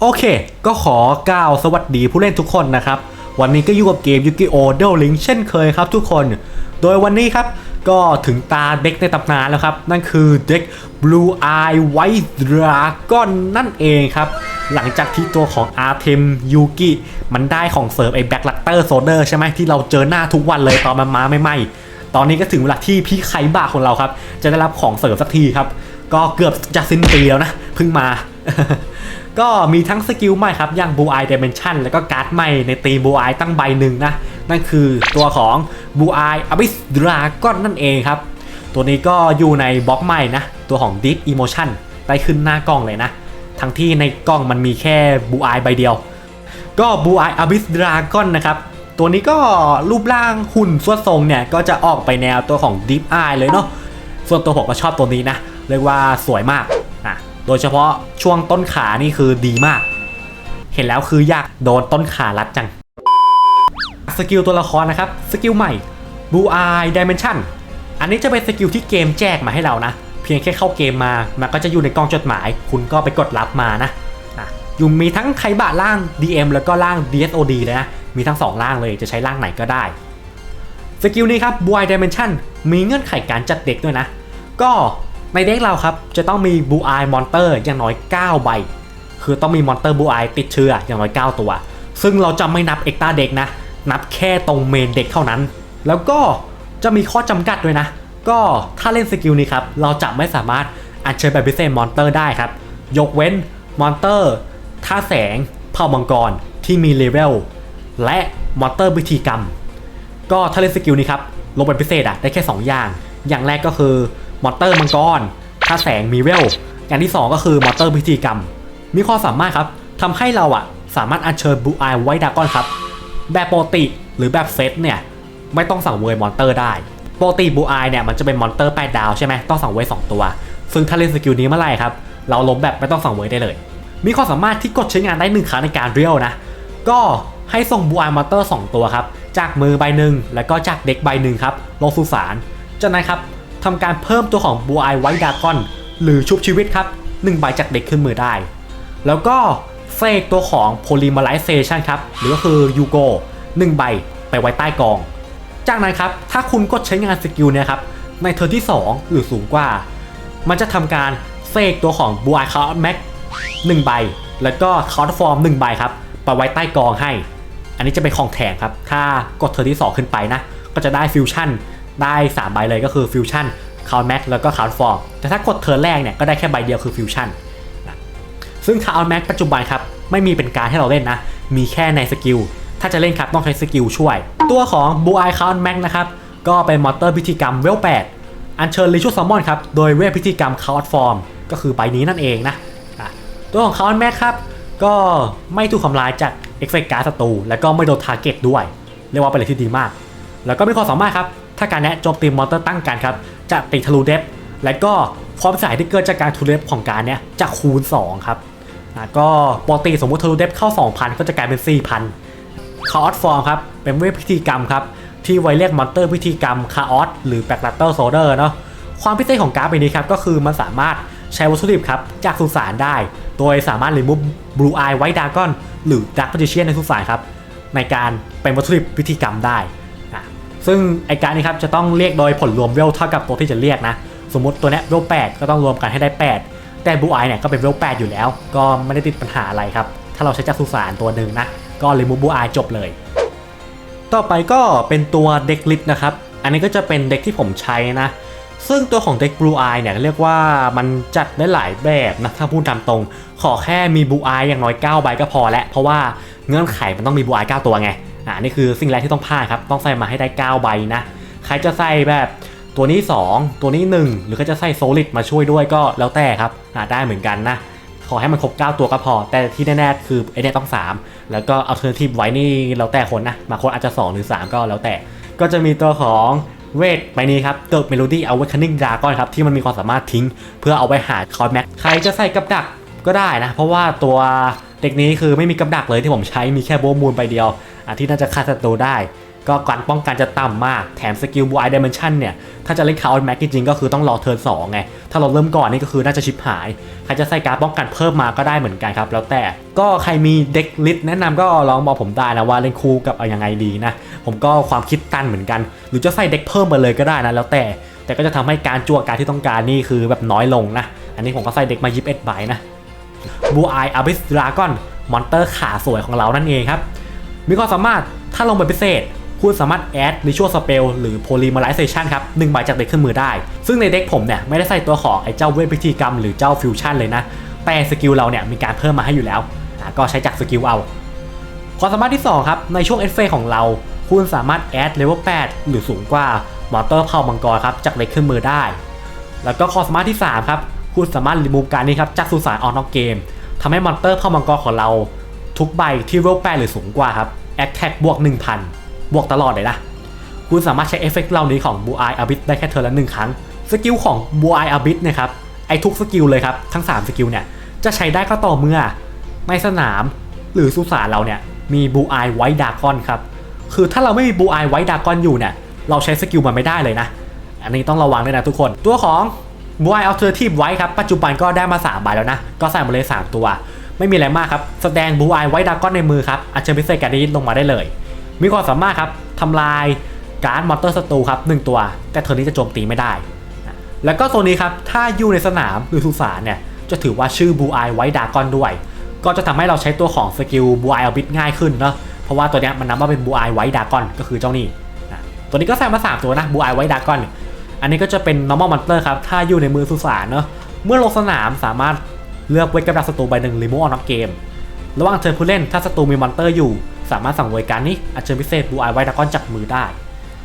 โอเค ก็ขอกล่าวสวัสดีผู้เล่นทุกคนนะครับ วันนี้ก็อยู่กับเกม Yu-Gi-Oh! Duel Link เช่นเคยครับทุกคน โดยวันนี้ครับก็ถึงตาเด็กในตำนานแล้วครับ นั่นคือเด็ก Blue Eye White Dragon นั่นเองครับ หลังจากที่ตัวของ Artem Yugi มันได้ของเสริมไอ้ Black Luster Soldier ใช่ไหมที่เราเจอหน้าทุกวันเลยตอนมันมาไม่ไหมตอนนี้ก็ถึงเวลาที่พี่ไคบ้าของเราครับ จะได้รับของเสริมสักทีครับ ก็เกือบจะสิ้นปีแล้วนะเพิ่งมา ก็มีทั้งสกิลใหม่ครับ อย่าง Blue Eye Dimension แล้วก็การ์ดใหม่ในตี Blue Eye ตั้งใบหนึ่งนะ นั่นคือตัวของ Blue Eye Abyss Dragon นั่นเองครับ ตัวนี้ก็อยู่ในบล็อกใหม่นะ ตัวของ Deep Emotion ได้ขึ้นหน้ากล้องเลยนะ ทั้งที่ในกล้องมันมีแค่ Blue Eye ใบเดียว ก็ Blue Eye Abyss Dragon นะครับ ตัวนี้ก็รูปร่างหุ่นสวนทรงเนี่ย ก็จะออกไปแนวตัวของ Deep Eye เลยเนาะ ส่วนตัวผมก็ชอบตัวนี้นะ เรียกว่าสวยมาก โดยเฉพาะช่วงต้นขานี่คือดีมาก เห็นแล้วคืออยากโดนต้นขารัดจัง สกิลตัวละครนะครับ สกิลใหม่ Blue Eye Dimension อันนี้จะเป็นสกิลที่เกมแจกมาให้เรานะ เพียงแค่เข้าเกมมา มันก็จะอยู่ในกล่องจดหมาย คุณก็ไปกดรับมานะอะยู่มีทั้งไคบะล่าง DM แล้วก็ล่าง DSOD เลยนะ มีทั้งสองล่างเลย จะใช้ล่างไหนก็ได้ สกิลนี้ครับ Blue Eye Dimension มีเงื่อนไขการจัดเด็กด้วยนะ ก็ ในเด็กเราครับจะต้องมี Blue Eye Monster อย่างน้อย 9 ใบ คือต้องมีมอนเตอร์ Blue Eye ติดเชื้ออย่างน้อย 9 ตัว ซึ่งเราจะไม่นับเอกตาเด็กนะ นับแค่ตรงเมนเด็กเท่านั้น แล้วก็จะมีข้อจำกัดด้วยนะ ก็ถ้าเล่นสกิลนี้ครับ เราจะไม่สามารถอัญเชิญแบบพิเศษมอนเตอร์ได้ครับ ยกเว้นมอนเตอร์ท่าแสงเผ่ามังกรที่มีเลเวลและมอนเตอร์พิธีกรรม ก็ถ้าเล่นสกิลนี้ครับลงเป็นพิเศษอะได้แค่ 2 อย่าง อย่างแรกก็คือ มอเตอร์มังกรถ้าแสงมีเวลอย่างที่ 2 ก็คือมอเตอร์พิธีกรรม มีความสามารถครับทำให้เราอะสามารถอัญเชิญบูอายไวดากอนครับ แบบปกติหรือแบบเซตเนี่ย ไม่ต้องสั่งเวยมอนเตอร์ได้ปกติบูอายเนี่ยมันจะเป็นมอนเตอร์8ดาวใช่ไหมต้องสั่งเวย2ตัว ซึ่งถ้าเล่นสกิลนี้เมื่อไหร่ครับ เราล้มแบบไม่ต้องสั่งเวยได้เลย มีความสามารถที่กดใช้งานได้หนึ่งครั้งในการเรียวนะ ก็ให้ส่งบูอายมอนเตอร์2ตัวครับ จากมือใบหนึ่งแล้วก็จากเด็กใบหนึ่งครับลงสู่สารจากนั้นครับ ทำการเพิ่มตัวของบูอายไวดากอนหรือชุบชีวิตครับหนึ่งใบจากเด็กขึ้นมือได้ แล้วก็เสกตัวของ polymerization ครับหรือก็คือยูโก1ใบไปไว้ใต้กอง จากนั้นครับถ้าคุณกดใช้งานสกิลเนี่ยครับในเทอร์ที่ 2 หรือสูงกว่า มันจะทำการเสกตัวของ b u i c o u t Max 1ใบ แล้วก็ Count Form 1ใบครับไปไว้ใต้กองให้ อันนี้จะเป็นของแถมครับ ถ้ากดเทอร์ที่ 2 ขึ้นไปนะ ก็จะได้ฟิวชั่น ได้3ใบเลยก็คือฟิวชั่น Count Max แล้วก็ Count Form แต่ถ้ากดเทอร์นแรกเนี่ยก็ได้แค่ใบเดียวคือฟิวชั่นซึ่งคาร์แม็กปัจจุบันครับไม่มีเป็นการให้เราเล่นนะ มีแค่ในสกิล ถ้าจะเล่นครับต้องใช้สกิลช่วย ตัวของบูไอคาร์แม็กนะครับก็เป็นมอเตอร์พิธีกรรมเวล8อัญเชิญลิชูซัมมอนครับโดยเวทพิธีกรรมคาร์ฟอร์มก็คือใบนี้นั่นเองนะตัวของคาร์แม็กครับก็ไม่ถูกทำลายจากเอ็กเฟกการ์ศัตรูและก็ไม่โดนทาร์เก็ตด้วย เรียกว่าเป็นอะไรที่ดีมาก แล้วก็มีความสามารถครับ ถ้าการแนะโจมตีมอนเตอร์ตั้งกันครับ จะติดทะลุเดฟและก็ความเสียหายที่เกิดจากการทะลุเดฟของการเนี้ยจะคูณ 2 ครับอะก็ปกติสมมุติทะลุเดฟเข้า 2,000 ก็จะกลายเป็น 4,000คาออสฟอร์มครับ เป็นเวทพิธีกรรมครับ ที่ไวเรียกมอนเตอร์พิธีกรรมคาออสหรือแบ็กลัตเตอร์โซเดอร์เนาะความพิเศษของการ์ดใบนี้ครับก็คือมันสามารถใช้วัตถุดิบครับจากสุสานได้ โดยสามารถรีมูฟบลูไอไวท์ดากอนหรือดักพ a จิเชียนในสุสานครับในการเป็นวัตถุดิบพิธีกรรมได้ ซึ่งไอการนี้ครับจะต้องเรียกโดยผลรวมเวลเท่ากับตัวที่จะเรียกนะ สมมติตัวนี้เวล8ก็ต้องรวมกันให้ได้ 8 แต่บูไอเนี่ยก็เป็นเวล8อยู่แล้ว ก็ไม่ได้ติดปัญหาอะไรครับ ถ้าเราใช้จักรสุสานตัวหนึ่งนะ ก็รีมูบูไอจบเลย ต่อไปก็เป็นตัวเด็กลิทนะครับ อันนี้ก็จะเป็นเด็กที่ผมใช้นะ ซึ่งตัวของเด็ก Blue Eye เนี่ยเรียกว่ามันจัดได้หลายแบบนะถ้าพูดตามตรง ขอแค่มี Blue Eye อย่างน้อย9ใบก็พอแล้วเพราะว่าเงื่อนไขมันต้องมี Blue Eye 9ตัวไง อ่านี่คือสิ่งแรกที่ต้องพลาดครับ ต้องใส่มาให้ได้ 9 ใบนะ ใครจะใส่แบบตัวนี้ 2 ตัวนี้ 1 หรือก็จะใส่โซลิดมาช่วยด้วยก็แล้วแต่ครับอ่าได้เหมือนกันนะ ขอให้มันครบ 9 ตัวก็พอ แต่ที่แน่ๆคือไอเนี่ยต้อง 3 แล้วก็เอาเทอร์ทีไว้นี่แล้วแต่คนนะบางคนอาจจะ 2 หรือ 3 ก็แล้วแต่ ก็จะมีตัวของเวทใบนี้ครับเติร์เมโลดี้เอาไว้คันนิ่งดากอนครับที่มันมีความสามารถทิ้ง เพื่อเอาไปหาคอร์แม็กใครจะใส่กับดักก็ได้นะ เพราะว่าตัว เด็กนี้คือไม่มีกับดักเลยที่ผมใช้มีแค่โบมูลใบเดียวอะที่น่าจะฆ่าศัตรูได้ ก็การป้องกันจะต่ำมากแถมสกิลบูไอเดเมนชันเนี่ย ถ้าจะเล่นคาร์ออนแม็กจริงๆก็คือต้องรอเทิร์นสองไง ถ้าเราเริ่มก่อนนี่ก็คือน่าจะชิปหาย ใครจะใส่การป้องกันเพิ่มมาก็ได้เหมือนกันครับ แล้วแต่ก็ใครมีเด็กลิสแนะนำก็ลองบอกผมได้นะว่าเล่นคู่กับยังไงดีนะ ผมก็ความคิดตันเหมือนกัน หรือจะใส่เด็กเพิ่มมาเลยก็ได้นะแล้วแต่ แต่ก็จะทำให้การจั่วการที่ต้องการนี่คือแบบน้อยลงนะอันนี้ผมก็ใส่เด็กมา21ใบนะ บูไออาบิสดราก้อนมอนเตอร์ขาสวยของเรานั่นเองครับ มีความสามารถถ้าลงไปพิเศษ คุณสามารถแอด Ritual Spell หรือ Polymerization ครับหนึ่งใบจากเด็กขึ้นมือได้ ซึ่งในเด็กผมเนี่ยไม่ได้ใส่ตัวของไอ้เจ้าเวทพิธีกรรมหรือเจ้าฟิวชั่นเลยนะ แต่สกิลเราเนี่ยมีการเพิ่มมาให้อยู่แล้ว ก็ใช้จากสกิลเอา ความสามารถที่2ครับในช่วงเอฟเฟของเรา คุณสามารถแอดเลเวล8หรือสูงกว่ามอนเตอร์เผ่ามังกรครับจากเด็กขึ้นมือได้ แล้วก็ความสามารถที่3ครับ คุณสามารถรีมูฟการนี้ครับจากสุสานออนนอกเกมทำให้มอนเตอร์เผ่ามังกรของเรา ทุกใบที่เลเวล8หรือสูงกว่าครับแอคแท็กบวก 1,000 บวกตลอดเลยนะคุณสามารถใช้เอฟเฟกต์เหล่านี้ของบูไออาบิ t ได้แค่เทอละหนึ่งครั้งสกิลของบูไออาบิ t นะครับไอทุกสกิลเลยครับทั้ง 3 สกิลเนี่ยจะใช้ได้ก็ต่อเมื่อในสนามหรือสุสานเราเนี่ยมีบูไอไวท์ดากอนครับคือถ้าเราไม่มีบูไอไวท์ดากอนอยู่เนี่ยเราใช้สกิลมันไม่ได้เลยนะ อันนี้ต้องระวังด้วยนะทุกคน ตัวของ บูไออัลเทอร์ทีฟไว้ครับ ปัจจุบันก็ได้มา3ใบแล้วนะ ก็ใส่มาเลย 3 ตัว ไม่มีอะไรมากครับ แสดงบูไอไวท์ดากอนในมือครับอาจจะพิเศษการนี้ลงมาได้เลย มีความสามารถครับทำลายการ์ดมอนเตอร์ศัตรูครับหนึ่งตัว แต่เทอนนี้จะโจมตีไม่ได้ แล้วก็ตัวนี้ครับ ถ้าอยู่ในสนามหรือสุสานเนี่ย จะถือว่าชื่อบูไอไวท์ดากอนด้วย ก็จะทำให้เราใช้ตัวของสกิลบูไออัลบิทง่ายขึ้นเนาะ เพราะว่าตัวเนี้ยมันนับว่าเป็นบูไอไวท์ดากอนก็คือเจ้านี่ตัวนี้ก็ใส่มา3ตัวนะบูไอไวท์ดากอน อันนี้ก็จะเป็น normal monster ครับ ถ้าอยู่ในมือสุสานเนาะเมื่อลงสนามสามารถเลือกเวทกับดักศัตรูใบหนึ่งรีมูออนเกม ระหว่างเธอผู้เล่นถ้าศัตรูมีมอนเตอร์อยู่ สามารถสั่งเวยการนี้อัญเชิญพิเศษบูไอไวท์ดากอนจากมือได้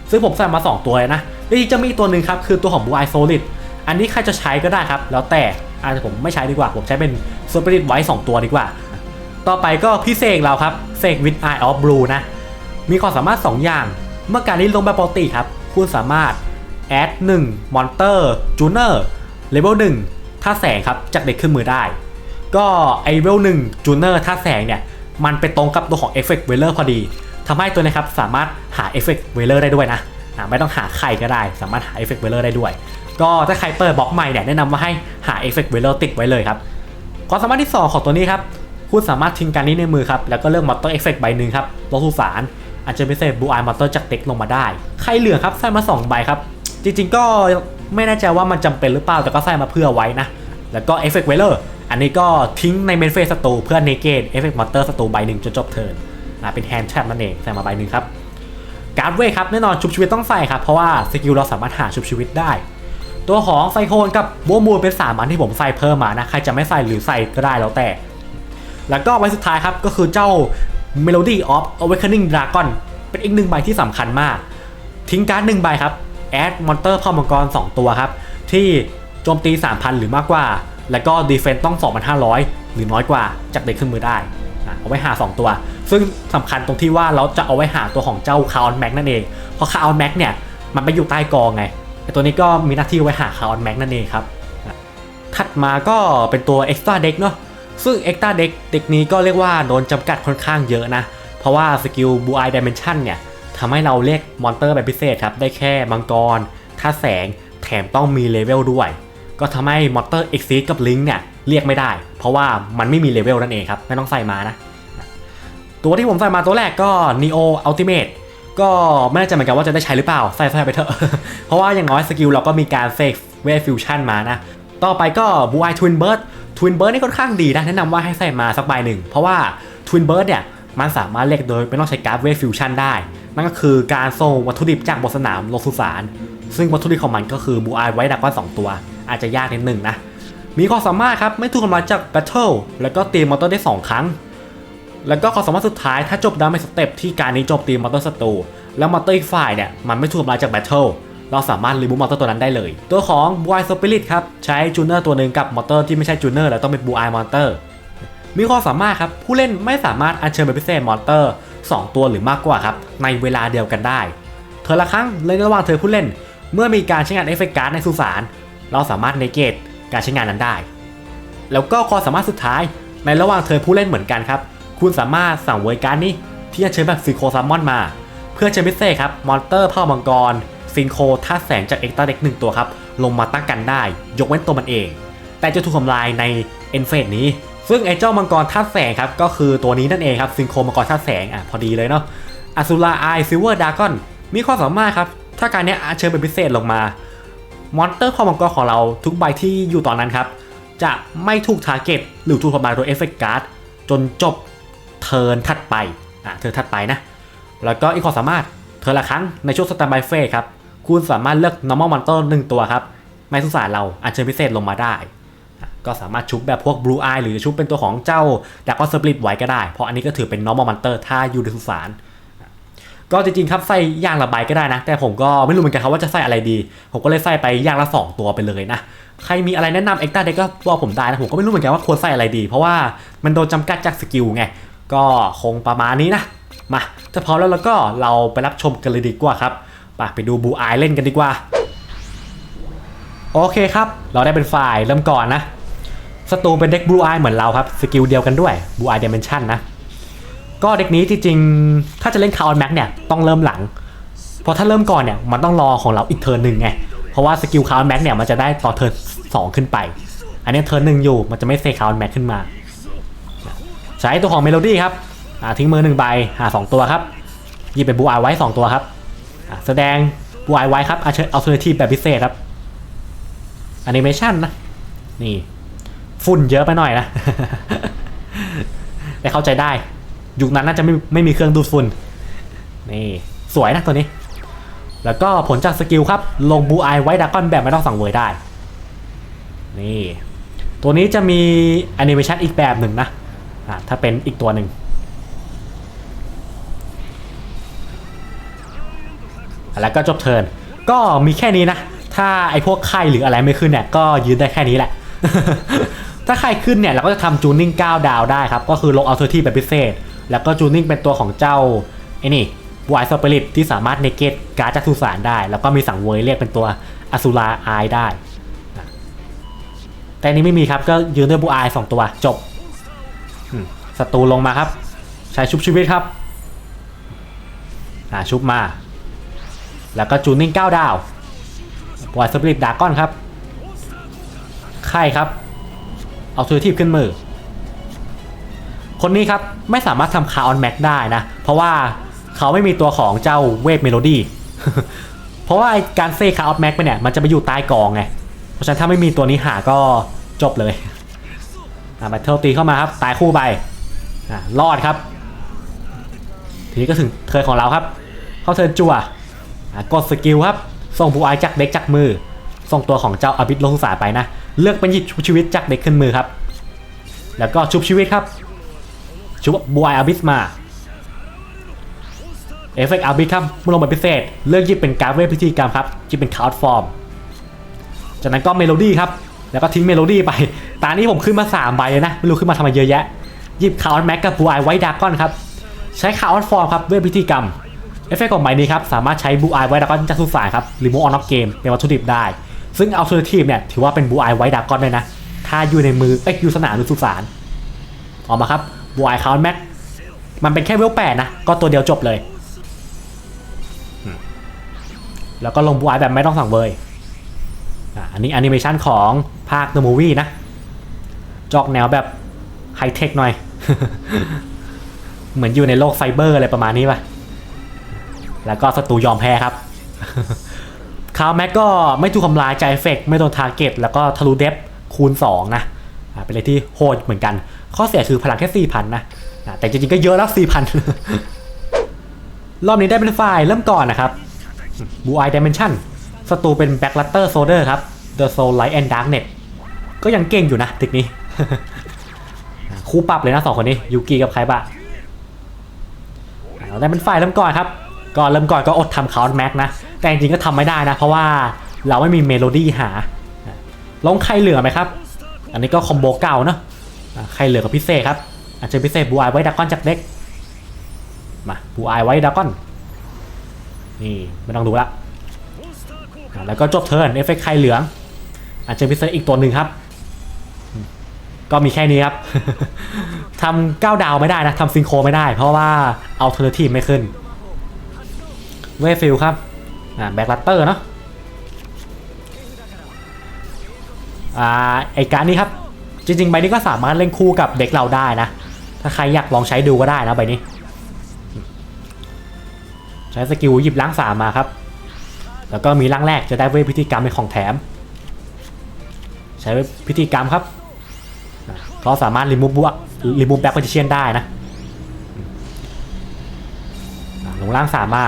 ซึ่งผมใส่มา 2 ตัวเลยนะและจริงๆจะมีตัวหนึ่งครับคือตัวของบูไอโซลิดอันนี้ใครจะใช้ก็ได้ครับ แล้วแต่อาจจะผมไม่ใช้ดีกว่า ผมใช้เป็นสปิริตไว้2ตัวดีกว่า ต่อไปก็พี่เสกเราครับเสกวิดไอออฟบลูนะมีความสามารถ 2 อย่าง เมื่อการนี้ลงแบบปกติครับคุณสามารถ แอด1มอนเตอร์จูเนอร์เลเวล1ถ้าแสงครับจากเด็กขึ้นมือได้ ก็ไอเวล1จูเนอร์ถ้าแสงเนี่ยมันไปตรงกับตัวของเอฟเฟกต์เวลเลอร์พอดีทำให้ตัวนี้ครับสามารถหาเอฟเฟกต์เวลเลอร์ได้ด้วยนะไม่ต้องหาใครก็ได้ สามารถหาเอฟเฟกต์เวลเลอร์ได้ด้วย ก็ถ้าใครเปิดบล็อกใหม่เนี่ยแนะนำว่าให้หาเอฟเฟกต์เวลเลอร์ติดไว้เลยครับความสามารถที่ 2 ของตัวนี้ครับคุณสามารถทิ้งการนี้ในมือครับ แล้วก็เลือกมอเตอร์เอฟเฟกต์ใบหนึ่งครับลงสุสานอาจจะพิเศษบูไอมอเตอร์จากเด็กลงมาได้ ใครเหลือครับใส่มา 2 ใบครับ จริงๆก็ไม่แน่ใจว่ามันจำเป็นหรือเปล่าแต่ก็ใส่มาเพื่อไว้นะ แล้วก็เอฟเฟกต์เวลเลอร์อันนี้ก็ทิ้งในเมนเฟสตูเพื่อเนเกตเอฟเฟกต์มอเตอร์ศัตรูใบหนึ่งจนจบเทิร์นอ่าเป็นแฮนด์แทรปนั่นเองใส่มาใบหนึ่งครับการ์ดเวครับแน่นอนชุบชีวิตต้องใส่ครับเพราะว่าสกิลเราสามารถหาชุบชีวิตได้ ตัวของไซโคนกับบัวมูลเป็นสามอันที่ผมใส่เพิ่มมานะใครจะไม่ใส่หรือใส่ก็ได้แล้วแต่ แล้วก็ใบสุดท้ายครับก็คือเจ้า Melody of Awakening Dragon เป็นอีกหนึ่งใบที่สำคัญมาก ทิ้งการ์ดหนึ่งใบครับ แอดมอนเตอร์เข้ามังกร 2 ตัวครับ ที่โจมตี 3,000 หรือมากกว่า แล้วก็ดีเฟนต์ต้อง 2,500 หรือน้อยกว่าจากเด็กขึ้นมือได้อะเอาไว้หา 2 ตัว ซึ่งสำคัญตรงที่ว่าเราจะเอาไว้หาตัวของเจ้าคาร์ออนแม็กนั่นเอง เพราะคาร์ออนแม็กเนี่ยมันไปอยู่ใต้กองไงไอตัวนี้ก็มีหน้าที่ไว้หาคาร์ออนแม็กนั่นเองครับ ถัดมาก็เป็นตัว Extra Deck เด็กเนาะ ซึ่ง Extra Deck เด็กนี้ก็เรียกว่าโดนจำกัดค่อนข้างเยอะนะ เพราะว่าสกิล Blue Eye Dimension เนี่ย ทำให้เราเรียกมอนเตอร์แบบพิเศษครับ ได้แค่มังกรท่าแสงแถมต้องมีเลเวลด้วย ก็ทำให้มอนเตอร์ Exceed กับ Link เนี่ยเรียกไม่ได้ เพราะว่ามันไม่มีเลเวลนั่นเองครับ ไม่ต้องใส่มานะ ตัวที่ผมใส่มาตัวแรกก็ Neo Ultimate ก็ไม่แน่ใจเหมือนกันว่าจะได้ใช้หรือเปล่า ใส่ใส่ไปเถอะ เพราะว่าอย่างน้อยสกิลเราก็มีการเซกเวทฟิวชั่นมานะ ต่อไปก็บูไอทวินเบิร์ดทวินเบิร์ดนี่ค่อนข้างดีนะ แนะนำว่าให้ใส่มาสักใบหนึ่ง เพราะว่าทวินเบิร์ดเนี่ยมันสามารถเรียกโดยไม่ต้องใช้การ์ดเวทฟิวชั่นได้ นั่นก็คือการส่งวัตถุดิบจากบนสนามลงสุสาน ซึ่งวัตถุดิบของมันก็คือบูไอไว้ดักว่าสองตัว อาจจะยากนิดหนึ่งนะ มีความสามารถครับ ไม่ถูกทำลายจากแบทเทิลแล้วก็ตีมอเตอร์ได้สองครั้ง แล้วก็ความสามารถสุดท้ายถ้าจบดาวในสเต็ปที่การนี้โจมตีมอเตอร์ศัตรูแล้วมอเตอร์อีกฝ่ายเนี่ยมันไม่ถูกทำลายจากแบทเทิลเราสามารถรีมูมอเตอร์ตัวนั้นได้เลย ตัวของบูไอสปิริตครับใช้จูเนอร์ตัวหนึ่งกับมอเตอร์ที่ไม่ใช่จูเนอร์แล้วต้องเป็นบูไอมอเตอร์มีความสามารถครับผู้เล่นไม่สามารถอัญเชิญเป็นพิเศษมอเตอร์ 2 ตัวหรือมากกว่าครับ ในเวลาเดียวกันได้ เธอละครั้งเลยระหว่างเธอผู้เล่น เมื่อมีการใช้งานเอฟเฟกต์การ์ดในสุสานเราสามารถเนเกตการใช้งานนั้นได้ แล้วก็ความสามารถสุดท้ายในระหว่างเธอผู้เล่นเหมือนกันครับ คุณสามารถสั่งเวยการดนี้ที่จะเชิญแบบซิโคซัมมอนมา เพื่อเชนพิเศษครับมอนเตอร์พ่อมังกรซินโคท่าแสงจากเอ็กตาเด็กหนึ่งตัวครับลงมาตั้งกันได้ ยกเว้นตัวมันเอง แต่จะถูกทำลายในเอ็นเฟสนี้ ซึ่งไอ้เจ้ามังกรท่าแสงครับก็คือตัวนี้นั่นเองครับซินโคมังกรท่าแสงอะพอดีเลยเนาะอ s ู r าไอซิลเวอร์ดากอนมีความสามารถครับถ้าการเนี้ยอัญเชิญเป็นพิเศษลงมามอนสเตอร์พ่อมังกรของเราทุกใบที่อยู่ตอนนั้นครับ จะไม่ถูกทาร์เก็ตหรือถูกทำลายโดยเอฟเฟกต์การ์ดจนจบเทิร์นถัดไปอะเทิร์นถัดไปนะ แล้วก็อีกความสามารถเทิร์นละครั้งในช่วงสแตนบายเฟสครับ คุณสามารถเลือก normal monster หนึ่งตัวครับไม่สุสานเราอัญเชิญพิเศษลงมาได้ ก็สามารถชุบแบบพวก blue eye หรือชุบเป็นตัวของเจ้าดักก็สปริตไว้ก็ได้ เพราะอันนี้ก็ถือเป็น normal monster ถ้าอยู่ในสุสานก็จริงๆครับใส่ย่างละใบก็ได้นะ แต่ผมก็ไม่รู้เหมือนกันครับว่าจะใส่อะไรดี ผมก็เลยใส่ไปย่างละ 2 ตัวไปเลยนะ ใครมีอะไรแนะนำเอ็กต้าเด็กก็บอกผมได้นะผมก็ไม่รู้เหมือนกันว่าควรใส่อะไรดี เพราะว่ามันโดนจำกัดจากสกิลไง ก็คงประมาณนี้นะ มาถ้าพร้อมแล้วแล้วก็เราไปรับชมกันเลยดีกว่าครับไปไปดูบูอายเล่นกันดีกว่า โอเคครับ เราได้เป็นฝ่ายเริ่มก่อนนะ ศัตรูเป็นเด็กบลูอายเหมือนเราครับ สกิลเดียวกันด้วยบลูอายเดเมนชั่นนะ ก็เด็กนี้จริงๆ ถ้าจะเล่นคาร์ออนแม็กเนี่ยต้องเริ่มหลัง เพราะถ้าเริ่มก่อนเนี่ยมันต้องรอของเราอีกเทิร์นหนึ่งไง เพราะว่าสกิลคาร์ออนแม็กเนี่ยมันจะได้ต่อเทิร์นสองขึ้นไป อันนี้เทิร์นหนึ่งอยู่มันจะไม่เซคาร์ออนแม็กขึ้นมา ใช้ตัวของเมโลดี้ครับทิ้งมือหนึ่งใบหาสองตัวครับหยิบเป็นบูอายไว้สองตัวครับแสดงบูอายไว้ครับเอาเชิญเอาเทอร์ทีแบบพิเศษครับแอนิเมชันนะนี่ ฝุ่นเยอะไปหน่อยนะแต่เข้าใจได้ ยุคนั้นน่าจะไม่ไม่มีเครื่องดูดฝุ่น นี่สวยนะตัวนี้ แล้วก็ผลจากสกิลครับ ลงบูอายไว้ดากอนแบบไม่ต้องสั่งเวยได้ นี่ ตัวนี้จะมีแอนิเมชันอีกแบบหนึ่งนะอ่าถ้าเป็นอีกตัวหนึ่งแล้วก็จบเทิร์นก็มีแค่นี้นะ ถ้าไอพวกไข่หรืออะไรไม่ขึ้นเนี่ยก็ยืนได้แค่นี้แหละ ถ้าไข่ขึ้นเนี่ยเราก็จะทำจูนิ่ง9ดาวได้ครับ ก็คือลงอัลเทอร์ที่แบบพิเศษ แล้วก็จูนิ่งเป็นตัวของเจ้าไอ้นี่วายสเปริตที่สามารถเนเกตการ์ดจากสุสานได้ แล้วก็มีสังเวยเรียกเป็นตัวอสุราอายได้ แต่นี้ไม่มีครับก็ยืนด้วยบูอายสองตัวจบศัตรูลงมาครับ ใช้ชุบชีวิตครับอ่าชุบมา แล้วก็จูนิ่ง9ดาวปล่อยสปิริตดากอนครับไข่ครับ เอาทูทีฟขึ้นมือ คนนี้ครับไม่สามารถทำคาออนแม็กได้นะ เพราะว่าเขาไม่มีตัวของเจ้าเวทเมโลดี้เพราะว่าไอการเซคาออนแม็กไปเนี่ยมันจะไปอยู่ใต้กองไง เพราะฉะนั้นถ้าไม่มีตัวนี้หาก็จบเลยอ่าแบทเทิลตีเข้ามาครับตายคู่ไปอ่ารอดครับ ทีนี้ก็ถึงเทิร์นของเราครับ เข้าเทิร์นจั่วกดสกิลครับ ส่งบูไอจากเด็กจากมือ ส่งตัวของเจ้าอาบิดลงสาไปนะ เลือกเป็นหยิบชุบชีวิตจากเด็กขึ้นมือครับ แล้วก็ชุบชีวิตครับ ชุบบูไอาบิสมาเอฟเฟกต์อาบิสครับมื่อลงมาพิเศษ เลือกหยิบเป็นการเวทพิธีกรรมครับหยิบเป็นคาร์ดฟอร์ม จากนั้นก็เมโลดี้ครับ แล้วก็ทิ้งเมโลดี้ไป ตานี้ผมขึ้นมา3ใบเลยนะ ไม่รู้ขึ้นมาทำไมเยอะแยะ หยิบคาร์ออนแม็กกับบูไอไว้ดากอนครับ ใช้คาร์ออนฟอร์มครับเวทพิธีกรรมเอฟเฟกต์ของใบนี้ครับ สามารถใช้บูไอไว้ดากอนจากสุสานครับรีโมทออนอกเกมเป็นวัตถุดิบได้ ซึ่งอัลเทอร์ทีฟเนี่ยถือว่าเป็นบูไอไว้ดากอนเลยนะ ถ้าอยู่ในมือเอ้ยอยู่สนามหรือสุสานออกมาครับบูไอคาร์ออนแม็กมันเป็นแค่เวลแปดนะ ก็ตัวเดียวจบเลยอืมแล้วก็ลงบูไอแบบไม่ต้องสั่งเบยอะอันนี้แอนิเมชันของภาค The Movie นะ จอกแนวแบบไฮเทคหน่อย เหมือนอยู่ในโลกไฟเบอร์อะไรประมาณนี้ป่ะ แล้วก็ศัตรูยอมแพ้ครับ คาวแม็กก็ไม่ถูกทำลายใจเอฟเฟกต์ไม่โดนทาร์เก็ตแล้วก็ทะลุเดฟคูณ 2นะอะเป็นอะไรที่โหดเหมือนกัน ข้อเสียคือพลังแค่ 4,000นะอะแต่จริงๆก็เยอะแล้ว 4,000 รอบนี้ได้เป็นฝ่ายเริ่มก่อนนะครับบูไอเดิเมนชั่นศัตรูเป็นแบ็กลัตเตอร์โซเดอร์ครับ The Soul Light and Darknet ก็ยังเก่งอยู่นะติกนี้ คู่ปรับเลยนะสองคนนี้ยูกิกับใคบ้างเราได้เป็นฝ่ายเริ่มก่อนครับก่อนเริ่มก่อนก็อดทำคาร์แม็กนะ แต่จริงก็ทำไม่ได้นะ เพราะว่าเราไม่มีเมโลดี้หาลงใครเหลือไหมครับ อันนี้ก็คอมโบเก่าเนอะใครเหลือกับพิเศษครับ อาจจะพิเศษบูไอไว้ดักก้อนจากเด็กมาบูไอไว้ดักก้อนนี่ไม่ต้องดูละแล้วก็จบเทิร์นเอฟเฟกต์ไข่เหลือง อาจจะพิเศษอีกตัวหนึ่งครับ ก็มีแค่นี้ครับทำก้าวดาวไม่ได้นะทำซิงโครไม่ได้ เพราะว่าเอาเทอร์ทีไม่ขึ้นเวฟิลครับ อ่าแบ็กลัตเตอร์เนาะอ่าไอการดนี้ครับ จริงๆใบนี้ก็สามารถเล่นคู่กับเด็กเราได้นะ ถ้าใครอยากลองใช้ดูก็ได้นะใบนี้ ใช้สกิลหยิบล้างสามมาครับ แล้วก็มีร่างแรกจะได้เวทพิธีกรรมเป็นของแถม ใช้พิธีกรรมครับอะเขาสามารถรีมูฟบัวรีมูฟแบ็คพิเชียนได้นะอะลงล่างสามมา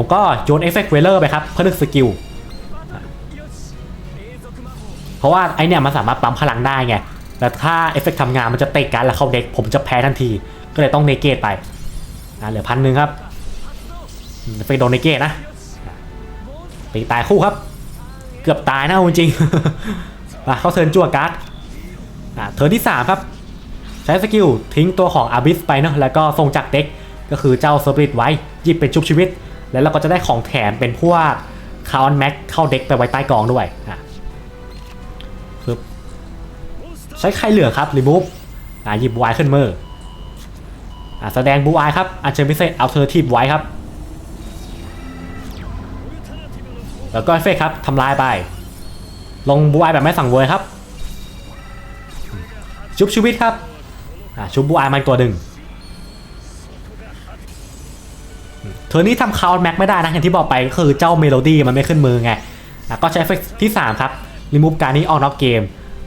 ผมก็โยนเอฟเฟกต์เวลเลอร์ไปครับ เพื่อเลือกสกิล เพราะว่าไอเนี่ยมันสามารถปั๊มพลังได้ไง แต่ถ้าเอฟเฟกต์ทำงานมันจะเตะกันแล้วเข้าเด็ก ผมจะแพ้ทันที ก็เลยต้องเนเกตไปอะเหลือพันหนึ่งครับเอฟกโดนเนเกตนะตีตายคู่ครับ เกือบตายนะจริงมาเข้าเทิร์นจั่วการ์ดอะเทิร์นที่ 3 ครับ ใช้สกิลทิ้งตัวของอาบิสไปเนาะแล้วก็ส่งจากเด็กก็คือเจ้าสปิริตไว้หยิบเป็นชุบชีวิต แล้วเราก็จะได้ของแถมเป็นพวกคาร์อนแม็กเข้าเด็กไปไว้ใต้กองด้วยอะปึ๊บใช้ไข่เหลือครับรีมูฟอะหยิบบูไอขึ้นมืออะแสดงบูไอครับอันเชิญพิเศษเอาเธอทีบไว้ครับ แล้วก็เฟเฟกครับทำลายไป ลงบูไอแบบไม่สั่งเวยครับ ชุบชีวิตครับอะชุบบูไอมาอีกตัวหนึ่ง เธอนี้ทำคาวแม็กไม่ได้นะอย่างที่บอกไปก็คือเจ้าเมโลดี้มันไม่ขึ้นมือไงอะก็ใช้เอฟเฟกต์ที่ 3 ครับรีมูฟการนี้ออกนอกเกม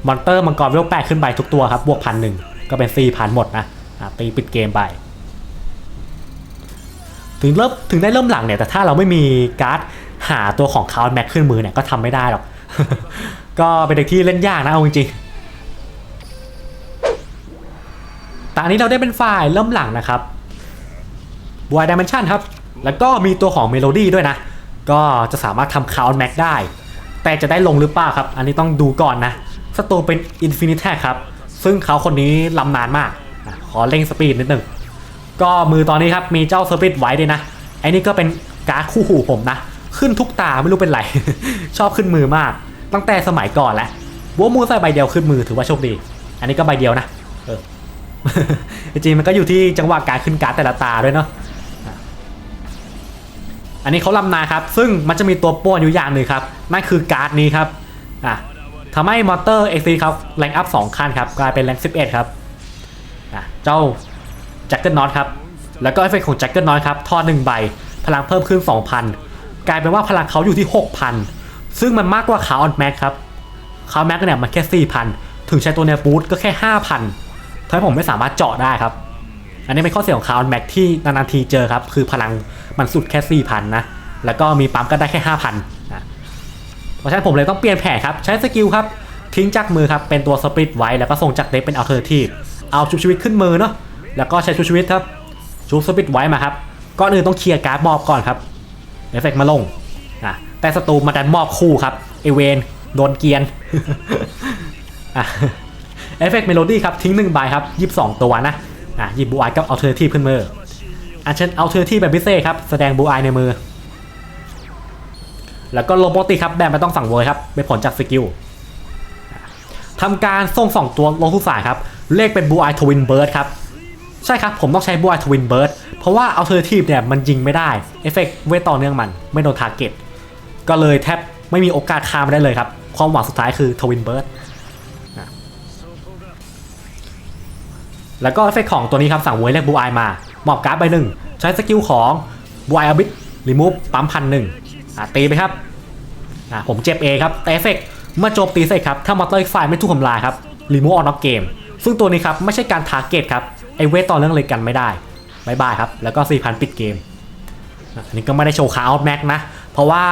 มอนเตอร์มังกรเวลแปดขึ้นไปทุกตัวครับบวกพันหนึ่งก็เป็น4พันหมดนะตีปิดเกมไป ถึงเริ่มถึงได้เริ่มหลังเนี่ยแต่ถ้าเราไม่มีการ์ดหาตัวของคาวแม็กขึ้นมือเนี่ยก็ทำไม่ได้หรอก ก็เป็นเด็กที่เล่นยากนะเอาจริงๆตอนนี้เราได้เป็นฝ่ายเริ่มหลังนะครับบวยดิเมนชันครับ แล้วก็มีตัวของเมโลดี้ด้วยนะ ก็จะสามารถทำคาวแม็กได้ แต่จะได้ลงหรือเปล่าครับ อันนี้ต้องดูก่อนนะสตูเป็นอินฟินิตแท็ครับ ซึ่งเขาคนนี้ลำนานมาก ขอเร่งสปีดนิดนึง ก็มือตอนนี้ครับ มีเจ้าสปิริตไว้ด้วยนะ ไอ้นี่ก็เป็นการ์ดคู่หูผมนะ ขึ้นทุกตาไม่รู้เป็นไร ชอบขึ้นมือมาก ตั้งแต่สมัยก่อนแหละบัวมูใส่ใบเดียวขึ้นมือถือว่าโชคดี อันนี้ก็ใบเดียวนะ เออจริงมันก็อยู่ที่จังหวะการขึ้นการ์ดแต่ละตาด้วยเนาะ อันนี้เขาลำนาครับ ซึ่งมันจะมีตัวป้วนอยู่อย่างหนึ่งครับ นั่นคือการ์ดนี้ครับ อะทำให้มอเตอร์เอ็กซ์เขาแรงอัพ2ขั้นครับ กลายเป็นแรง11ครับ อะ เจ้าแจ็คเกิลน็อตครับ แล้วก็เอฟเฟกต์ของแจ็คเกิลน็อตครับ ทอดหนึ่งใบ พลังเพิ่มขึ้น2,000กลายเป็นว่าพลังเขาอยู่ที่6,000ซึ่งมันมากกว่าขาออนแม็กครับขาแม็กเนี่ยมันแค่4,000ถึงใช้ตัวเนี่ยบูทก็แค่5,000ทำให้ผมไม่สามารถเจาะได้ครับ อันนี้เป็นข้อเสียของขาออนแม็กที่นานๆทีเจอครับ คือพลังมันสุดแค่ 4,000 นะ แล้วก็มีปั๊มก็ได้แค่ 5,000นะเพราะฉะนั้นผมเลยต้องเปลี่ยนแผนครับ ใช้สกิลครับ ทิ้งจากมือครับ เป็นตัวสปริตไว้ แล้วก็ส่งจากเด็กเป็นอัลเทอร์ทีฟเอาชุบชีวิตขึ้นมือเนาะแล้วก็ใช้ชุบชีวิตครับชุบสปิดไว้มาครับก่อนอื่นต้องเคลียร์การ์ดมอบก่อนครับเอฟเฟกต์มาลงอะแต่ศัตรูมาดันมอบคู่ครับเอเวนโดนเกียนเอฟเฟกต์เมโลดี้ครับทิ้งหนึ่งใบครับยีิบสองตัวนะ อะหยิบบูไอกับอัลเทอร์ทีฟขึ้นมืออันเช่นอัลเทอร์ทีฟแบบพิเศษครับ แสดงบูไอในมือ แล้วก็โลโบติครับแบบไม่ต้องสั่งเวอร์ครับเป็นผลจากสกิลทำการส่งสองตัวลงทุกสายครับเลขเป็นบูไอทวินเบิร์ดครับใช่ครับผมต้องใช้บูไอทวินเบิร์ดเพราะว่าอัลเทอร์ทีฟเนี่ยมันยิงไม่ได้เอฟเฟกต์เวทต่อเนื่องมันไม่โดนทาร์เก็ตก็เลยแทบไม่มีโอกาสฆ่ามันได้เลยครับความหวังสุดท้ายคือทวินเบิร์ด แล้วก็เอฟเฟกต์ของตัวนี้ครับสั่งเวยเรียกบูไอมามอบการ์ดใบหนึ่งใช้สกิลของบูไออาบิทรีมูฟปั๊มพันหนึ่งตีไปครับผมเจ็บเอครับแต่เอฟเฟกต์เมื่อโจมตีเสร็จครับ ถ้ามอเตอร์อีกฝ่ายไม่ถูกทำลายครับรีมูฟออนนอกเกม ซึ่งตัวนี้ครับ ไม่ใช่การทาร์เก็ตครับ ไอเวทต่อเรื่องเลยกันไม่ได้บายบายครับ แล้วก็ 4,000 ปิดเกม อันนี้ก็ไม่ได้โชว์คาร์แม็กนะ เพราะว่า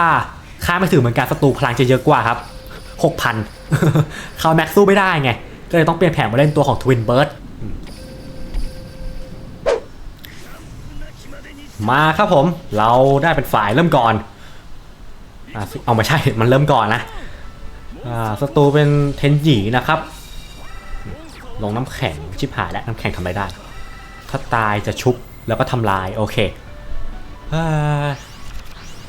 ค่าไม่ถึงเหมือนกันศัตรูพลังจะเยอะกว่าครับ 6,000คาร์แม็กสู้ไม่ได้ไง ก็เลยต้องเปลี่ยนแผนมาเล่นตัวของทวินเบิร์ด มาครับผม เราได้เป็นฝ่ายเริ่มก่อนอะเอาไม่ใช่ มันเริ่มก่อนนะอ่าศัตรูเป็นเทนหยีนะครับ ลงน้ำแข็งชิบหายแล้วน้ำแข็งทำอะไรได้ ถ้าตายจะชุบแล้วก็ทำลายโอเคเอ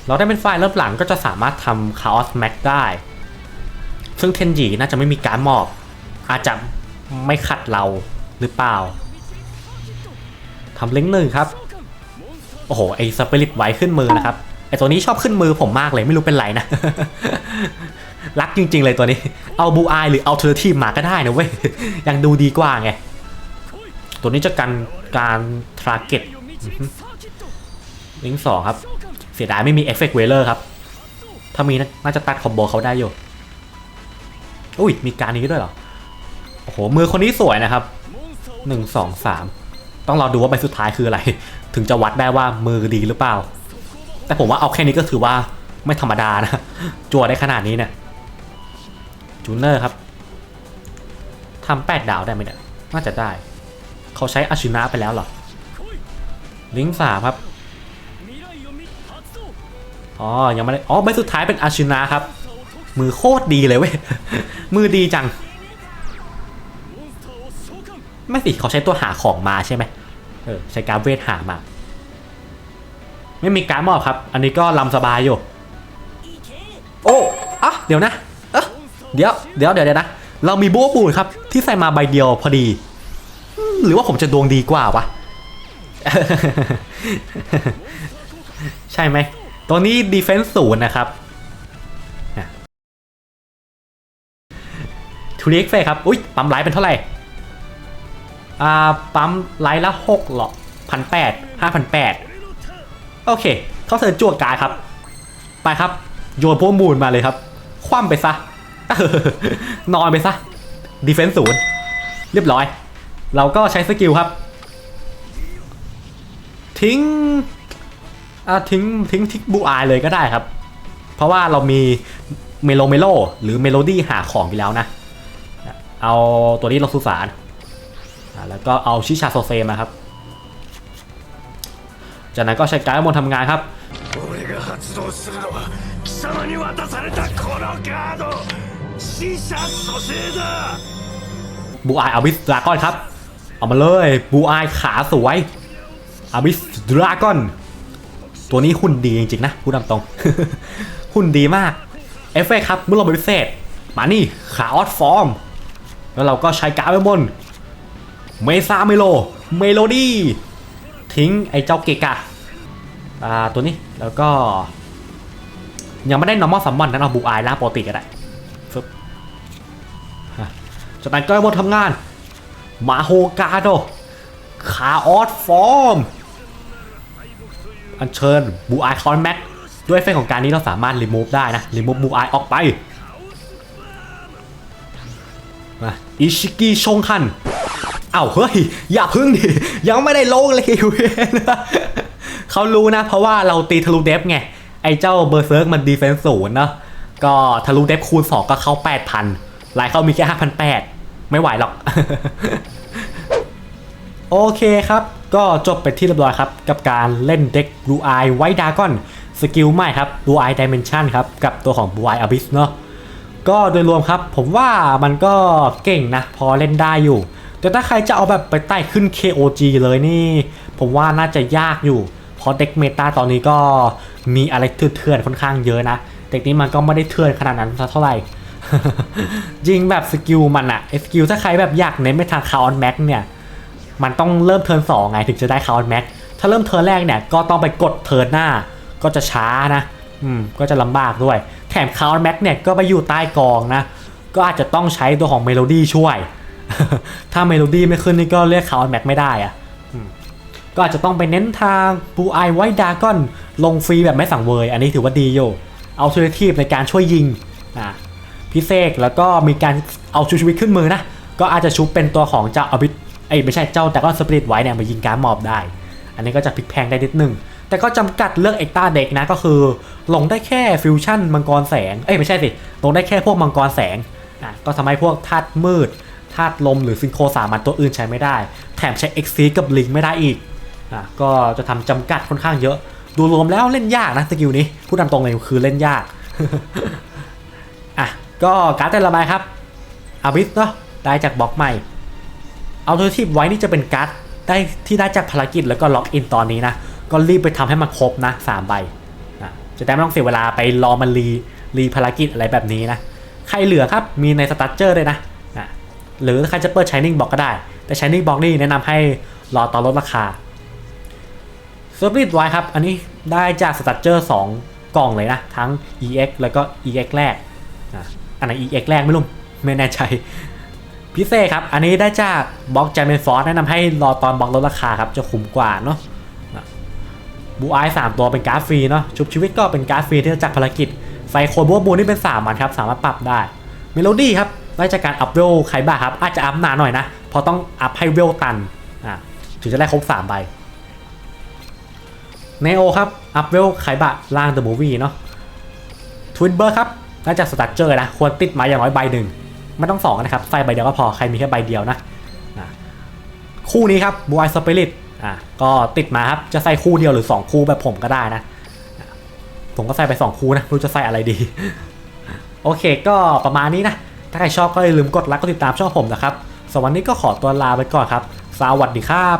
เราได้เป็นไฟล์เริ่มหลังก็จะสามารถทำคาออสแม็กได้ ซึ่งเทนหยีน่าจะไม่มีการมอบ อาจจะไม่ขัดเราหรือเปล่าทำลิงก์หนึ่งครับ โอ้โหไอ้สปิริตไว้ขึ้นมือนะครับไอ้ตัวนี้ชอบขึ้นมือผมมากเลยไม่รู้เป็นไรนะ รักจริง ๆ เลยตัวนี้ เอาบูอายหรือเอาเทอร์ทีมาก็ได้นะเว้ย ยังดูดีกว่าไง ตัวนี้จะกันการทราเก็ตลิงสองครับ เสียดายไม่มีเอฟเฟกต์เวเลอร์ครับ ถ้ามีน่าน่าจะตัดคอมโบเขาได้อยู่อุ้ยมีการนี้ด้วยเหรอ โอ้โห มือคนนี้สวยนะครับหนึ่งสองสาม ต้องรอดูว่าใบสุดท้ายคืออะไร ถึงจะวัดได้ว่ามือดีหรือเปล่า แต่ผมว่าเอาแค่นี้ก็ถือว่าไม่ธรรมดานะจัวได้ขนาดนี้เนี่ยจูเนอร์ครับทำแปดดาวได้ไหมเนี่ยน่าจะได้ เขาใช้อาชินะไปแล้วหรอ ลิงสามครับอ๋อยังไม่ได้อ๋อใบสุดท้ายเป็นอาชินะครับ มือโคตรดีเลยเว้ยมือดีจัง ไม่สิเขาใช้ตัวหาของมาใช่ไหมเออใช้การเวทหามา ไม่มีการมอบครับ อันนี้ก็ลำสบายอยู่ โอ้อะเดี๋ยวนะเอะเดี๋ยวเดี๋ยวเดี๋ยวเดี๋ยวนะ เรามีบัวบูนครับ ที่ใส่มาใบเดียวพอดีอืมหรือว่าผมจะดวงดีกว่าวะ ใช่ไหม ตัวนี้ดีเฟนส์ศูนย์นะครับทูเล็กเฟครับ อุ้ยปั๊มไลท์เป็นเท่าไหร่ อ่าปั๊มไลท์ละหกหรอพันแปดห้าพันแปดโอเค เขาเทิร์นจั่วการดครับ ไปครับ โยนพวกมูลมาเลยครับ คว่ำไปซะ นอนไปซะดีเฟนส์ศูนย์เรียบร้อย เราก็ใช้สกิลครับ ทิ้งอ่าทิ้งทิ้งทิ้งบูอายเลยก็ได้ครับ เพราะว่าเรามีเมโลเมโลหรือเมโลดี้หาของไปแล้วนะ เอาตัวนี้ลงสุสาน แล้วก็เอาชิชาโซเซมาครับ จากนั้นก็ใช้การ์ดมนทำงานครับบูอายอาบิสดราก้อนครับ เอามาเลยบูอายขาสวยอาบิสดราก้อนตัวนี้หุ่นดีจริงๆนะพูดตตรง หุ่นดีมาก เอฟเฟครับเมื่อเราไปพิเศษ มานี่ขาออดฟอร์ม แล้วเราก็ใช้การ์ดไปบน เมซาเมโล เมโลดี้ทิ้งไอ้เจ้าเกกะอ่าตัวนี้แล้วก็ ยังไม่ได้ normal summon นั้นเอาบูอายล่าปกติก็ได้ฟึบจากนั้นก็หมดทำงาน มาโฮกาโดคาออสฟอร์ม อัญเชิญบูไอคอนแม็กด้วยเฟเฟกต์ของการนี้เราสามารถรีมูฟได้นะรีมูฟบูไอออกไปมาอิชิกิชงคัน เอ้าเฮ้ย อย่าพึ่งดิ ยังไม่ได้ลงเลยเวนเขารู้นะ เพราะว่าเราตีทะลุเดฟไง ไอ้เจ้าเบอร์เซิร์กมันดีเฟนส์ศูนย์เนาะก็ทะลุเดฟคูณ 2 ก็เข้า 8,000ลายเข้ามีแค่ 5,800 ไม่ไหวหรอก โอเคครับ ก็จบไปที่เรียบร้อยครับ กับการเล่นเด็ก Blue Eye White Dragon สกิลใหม่ครับ Blue Eye Dimension ครับ กับตัวของ Blue Eye Abyss เนาะก็โดยรวมครับ ผมว่ามันก็เก่งนะ พอเล่นได้อยู่ แต่ถ้าใครจะเอาแบบไปไต่ขึ้น KOG เลยนี่ ผมว่าน่าจะยากอยู่ เพราะเด็กเมตาตอนนี้ก็มีอะไรเถื่อนๆค่อนข้างเยอะนะ เด็กนี้มันก็ไม่ได้เถื่อนขนาดนั้นเท่าไหร่ ยิงแบบสกิลมันอะสกิลถ้าใครแบบอยากเน้นไปทางคาร์ออนแม็กเนี่ย มันต้องเริ่มเทิร์นสองไงถึงจะได้คาร์แม็กถ้าเริ่มเทิร์นแรกเนี่ยก็ต้องไปกดเทิร์นหน้า ก็จะช้านะ อืม ก็จะลำบากด้วย แถมคาร์แม็กเนี่ยก็ไปอยู่ใต้กองนะ ก็อาจจะต้องใช้ตัวของเมโลดี้ช่วย ถ้าเมโลดี้ไม่ขึ้นนี่ก็เรียกคาร์แม็กไม่ได้อะอืมก็อาจจะต้องไปเน้นทางบูไอไวดากอนลงฟรีแบบไม่สั่งเวย อันนี้ถือว่าดีอยู่เอาเทอร์ทีฟในการช่วยยิงอะพิเศษแล้วก็มีการเอาชูชีวิตขึ้นมือนะ ก็อาจจะชุบเป็นตัวของเจ้าอบิทไอ้ยไม่ใช่เจ้าแต่ก็สปริตไว้เนี่ยมายิงการดมอบได้ อันนี้ก็จะพลิกแพลงได้นิดนึง แต่ก็จำกัดเรื่องเอ็กต้าเด็กนะก็คือ ลงได้แค่ฟิวชั่นมังกรแสง เอ้ยไม่ใช่สิ ลงได้แค่พวกมังกรแสงอะก็ทำให้พวกธาตุมืด ธาตุลมหรือซิงโครสามันตัวอื่นใช้ไม่ได้ แถมใช้เอ็กซีกับลิงไม่ได้อีกอะก็จะทำจำกัดค่อนข้างเยอะ ดูรวมแล้วเล่นยากนะสกิลนี้พูดตามตรงเลยคือเล่นยากอะก็การ์ดแต่ละใบครับอาบิสเนาะได้จากบล็อกใหม่เอาตัวที่ไว้นี่จะเป็นการ์ดได้ที่ได้จากภารกิจแล้วก็ล็อกอินตอนนี้นะก็รีบไปทำให้มันครบนะสามใบนะจะได้ไม่ต้องเสียเวลาไปรอมันรีรีภารกิจอะไรแบบนี้นะใครเหลือครับมีในสตัตเจอร์ด้วยนะ หรือใครจะเปิด Shining Box ก็ได้ แต่ Shining Box นี่แนะนำให้รอตอนลดราคาเซอร์บิทไว้ครับ อันนี้ได้จากสตั t เจอร์2กล่องเลยนะ ทั้ง EX แล้วก็ EX แรกอะอันไหน EX แรกไม่รู้ไม่แน่ใจพิเศษครับ อันนี้ได้จากบล็อก j a m เ n ฟอร์แนะนำให้รอตอนบล็อกลดราคาครับจะคุ้มกว่าเนาะบูไอสามตัวเป็นการ์ดฟรีเนาะชุบชีวิตก็เป็นการ์ดฟรีที่ได้จากภารกิจ ไฟโคนบัวบูนี่เป็น3มันครับ สามารถปรับได้ เมโลดี้ครับได้จากการอัพเวลไคบ้าครับ อาจจะอัพนานหน่อยนะเพราะต้องอัพให้เวลตันอะถึงจะได้ครบ3ใบเนโอครับ อัพเวลไคบ้าล่างเดอะมูวี่เนาะทวินเบอร์ครับได้จากสตั๊เจอร์นะ ควรติดมาอย่างน้อยใบหนึ่ง ไม่ต้องสองนะครับ ใส่ใบเดียวก็พอ ใครมีแค่ใบเดียวนะอะคู่นี้ครับบูไอสปิริตอะก็ติดมาครับ จะใส่คู่เดียวหรือ 2 คู่แบบผมก็ได้นะะผมก็ใส่ไป 2 คู่นะ รู้จะใส่อะไรดี โอเคก็ประมาณนี้นะ ถ้าใครชอบก็อย่าลืมกดไลค์กดติดตามช่องผมนะครับสำหรับวันนี้ก็ขอตัวลาไปก่อนครับ สวัสดีครับ